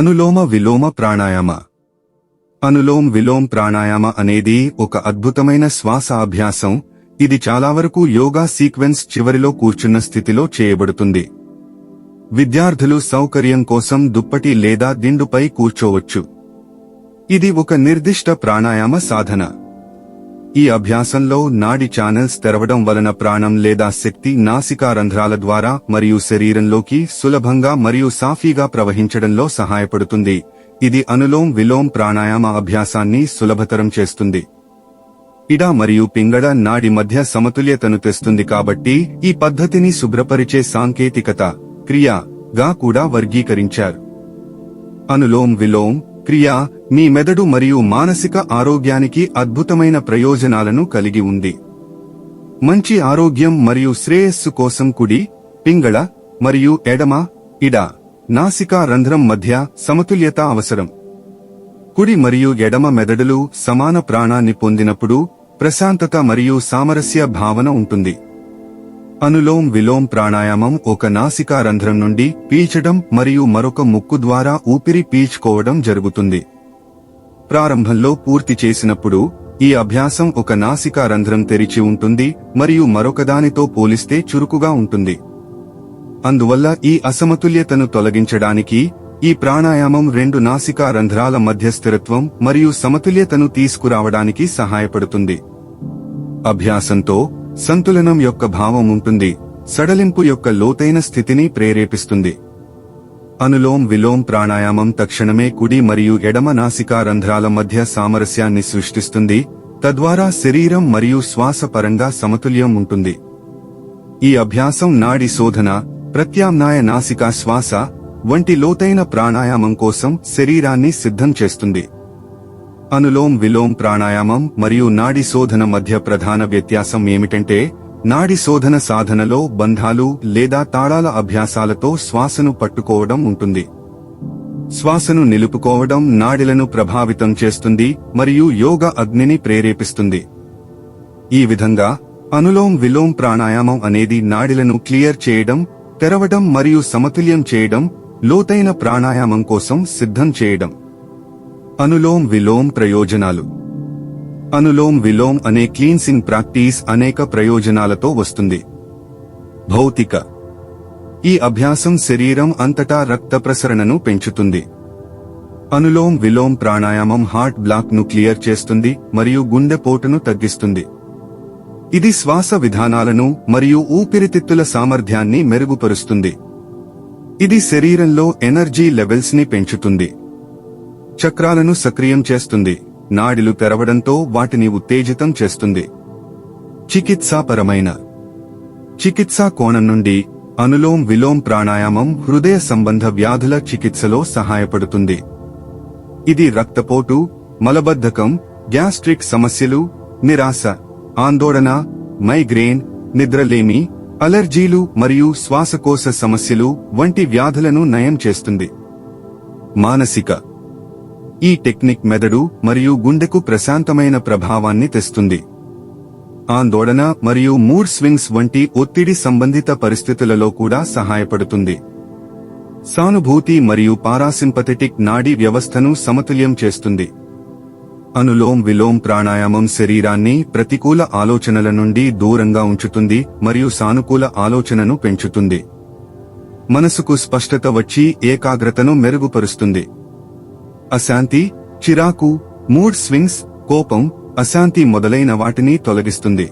అనులోమ విలోమ ప్రాణాయామ. అనులోమ్ విలోమ్ ప్రాణాయామ అనేది ఒక అద్భుతమైన శ్వాస అభ్యాసం ఇది చాలా వరకు యోగా సీక్వెన్స్ చివరిలో కూర్చున్న స్థితిలో చేయబడుతుంది. విద్యార్థులు సౌకర్యం కోసం దుప్పటి లేదా దిండుపై కూర్చోవచ్చు. ఇది ఒక నిర్దిష్ట ప్రాణాయామ సాధన. ఈ అభ్యాసంలో నాడి ఛానల్స్ తెరవడం వలన ప్రాణం లేదా శక్తి నాసికా రంధ్రాల ద్వారా మరియు శరీరంలోకి సులభంగా మరియు సాఫీగా ప్రవహించడంలో సహాయపడుతుంది. ఇది అనులోమ్ విలోమ్ ప్రాణాయామ అభ్యాసాన్ని సులభతరం చేస్తుంది. ఇడ మరియు పింగళ నాడి మధ్య సమతుల్యతను తెస్తుంది కాబట్టి ఈ పద్ధతిని శుభ్రపరిచే సాంకేతికత క్రియగా కూడా వర్గీకరించారు. అనులోమ్ విలోమ్ క్రియ మీ మెదడు మరియు మానసిక ఆరోగ్యానికి అద్భుతమైన ప్రయోజనాలను కలిగి ఉంది. మంచి ఆరోగ్యం మరియు శ్రేయస్సు కోసం కుడి పింగళ మరియు ఎడమ ఇడ నాసికా రంధ్రం మధ్య సమతుల్యత అవసరం. కుడి మరియు ఎడమ మెదడులు సమాన ప్రాణాన్ని పొందినప్పుడు ప్రశాంతత మరియు సామరస్య భావన ఉంటుంది. అనులోమ్ విలోమ్ ప్రాణాయామం ఒక నాసికా రంధ్రం నుండి పీల్చడం మరియు మరొక ముక్కు ద్వారా ఊపిరి పీల్చుకోవడం జరుగుతుంది. ప్రారంభంలో పూర్తి చేసినప్పుడు ఈ అభ్యాసం ఒక నాసికా రంధ్రం తెరిచి ఉంటుంది మరియు మరొకదానితో పోలిస్తే చురుకుగా ఉంటుంది. అందువల్ల ఈ అసమతుల్యతను తొలగించడానికి ఈ ప్రాణాయామం రెండు నాసికా రంధ్రాల మధ్య స్థిరత్వం మరియు సమతుల్యతను తీసుకురావడానికి సహాయపడుతుంది. అభ్యాసంతో సంతులనం యొక్క భావం ఉంటుంది సడలింపు యొక్క లోతైన స్థితిని ప్రేరేపిస్తుంది. అనులోం విలోం ప్రాణాయామం తక్షణమే కుడి మరియు ఎడమ నాసికా రంధ్రాల మధ్య సామరస్యాన్ని సృష్టిస్తుంది తద్వారా శరీరం మరియు శ్వాస పరంగా సమతుల్యం ఉంటుంది. ఈ అభ్యాసం నాడి శోధన ప్రత్యామ్నాయ నాసికా శ్వాస వంటి లోతైన ప్రాణాయామం కోసం శరీరాన్ని సిద్ధం చేస్తుంది. అనులోమ్ విలోమ్ ప్రాణాయామం మరియు నాడి శోధన మధ్య ప్రధాన వ్యత్యాసం ఏమిటంటే నాడి శోధన సాధనలో బంధాలు లేదా తాళాల అభ్యాసాలతో శ్వాసను పట్టుకోవడం ఉంటుంది. శ్వాసను నిలుపుకోవడం నాడిలను ప్రభావితం చేస్తుంది మరియు యోగ అగ్నిని ప్రేరేపిస్తుంది. ఈ విధంగా అనులోమ్ విలోమ్ ప్రాణాయామం అనేది నాడిలను క్లియర్ చేయడం తెరవడం మరియు సమతుల్యం చేయడం లోతైన ప్రాణాయామం కోసం సిద్ధం చేయడం. అనులోమ్ విలోమ్ ప్రయోజనాలు. అనులోమ్ విలోమ్ అనే క్లీన్సింగ్ ప్రాక్టీస్ అనేక ప్రయోజనాలతో వస్తుంది. భౌతిక. ఈ అభ్యాసం శరీరం అంతటా రక్త ప్రసరణను పెంచుతుంది. అనులోమ్ విలోమ్ ప్రాణాయామం హార్ట్ బ్లాక్ను క్లియర్ చేస్తుంది మరియు గుండెపోటును తగ్గిస్తుంది. ఇది శ్వాస విధానాలను మరియు ఊపిరితిత్తుల సామర్థ్యాన్ని మెరుగుపరుస్తుంది. ఇది శరీరంలో ఎనర్జీ లెవెల్స్ని పెంచుతుంది. చక్రాలను సక్రియం చేస్తుంది. నాడిలు తెరవడంతో వాటిని ఉత్తేజితం చేస్తుంది. చికిత్సాపరమైన. చికిత్సా కోణం నుండి అనులోం విలోం ప్రాణాయామం హృదయ సంబంధ వ్యాధుల చికిత్సలో సహాయపడుతుంది. ఇది రక్తపోటు మలబద్ధకం గ్యాస్ట్రిక్ సమస్యలు నిరాశ ఆందోళన మైగ్రేన్ నిద్రలేమి అలర్జీలు మరియు శ్వాసకోశ సమస్యలు వంటి వ్యాధులను నయం చేస్తుంది. మానసిక. ఈ టెక్నిక్ మెదడు మరియు గుండెకు ప్రశాంతమైన ప్రభావాన్ని తెస్తుంది. ఆందోళన మరియు మూడ్ స్వింగ్స్ వంటి ఒత్తిడి సంబంధిత పరిస్థితులలో కూడా సహాయపడుతుంది. సానుభూతి మరియు పారాసింపథెటిక్ నాడీ వ్యవస్థను సమతుల్యం చేస్తుంది. అనులోం విలోం ప్రాణాయామం శరీరాన్ని ప్రతికూల ఆలోచనల నుండి దూరంగా ఉంచుతుంది మరియు సానుకూల ఆలోచనను పెంచుతుంది. మనసుకు స్పష్టత వచ్చి ఏకాగ్రతను మెరుగుపరుస్తుంది. అశాంతి చిరాకు మూడ్ స్వింగ్స్ కోపం అశాంతి మొదలైన వాటిని తొలగిస్తుంది.